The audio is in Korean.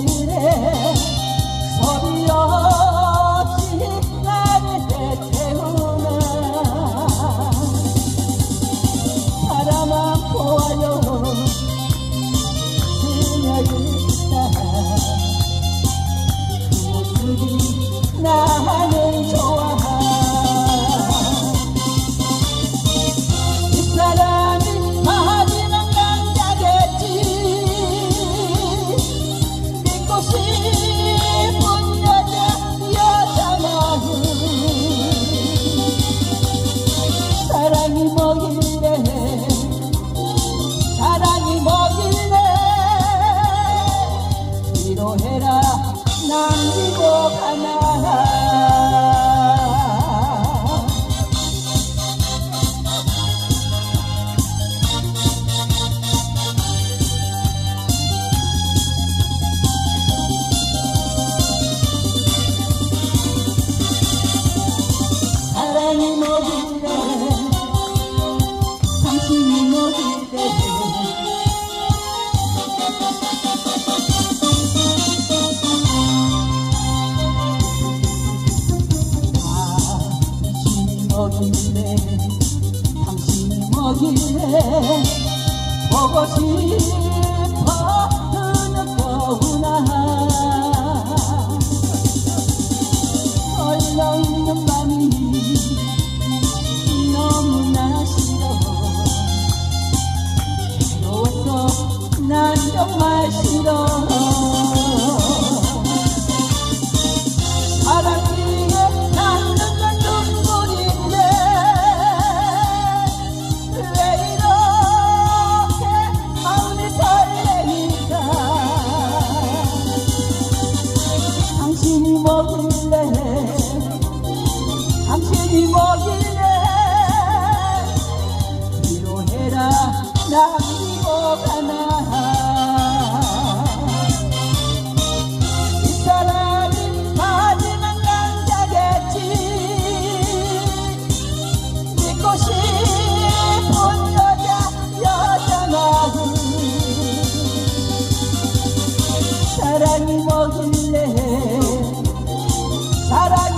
Şehire 서른데 당신이 뭐길래 보고 싶어 느껴구나 얼렁있는 밤이 너무나 싫어 싫어서 난 정말 싫어. 길래 사랑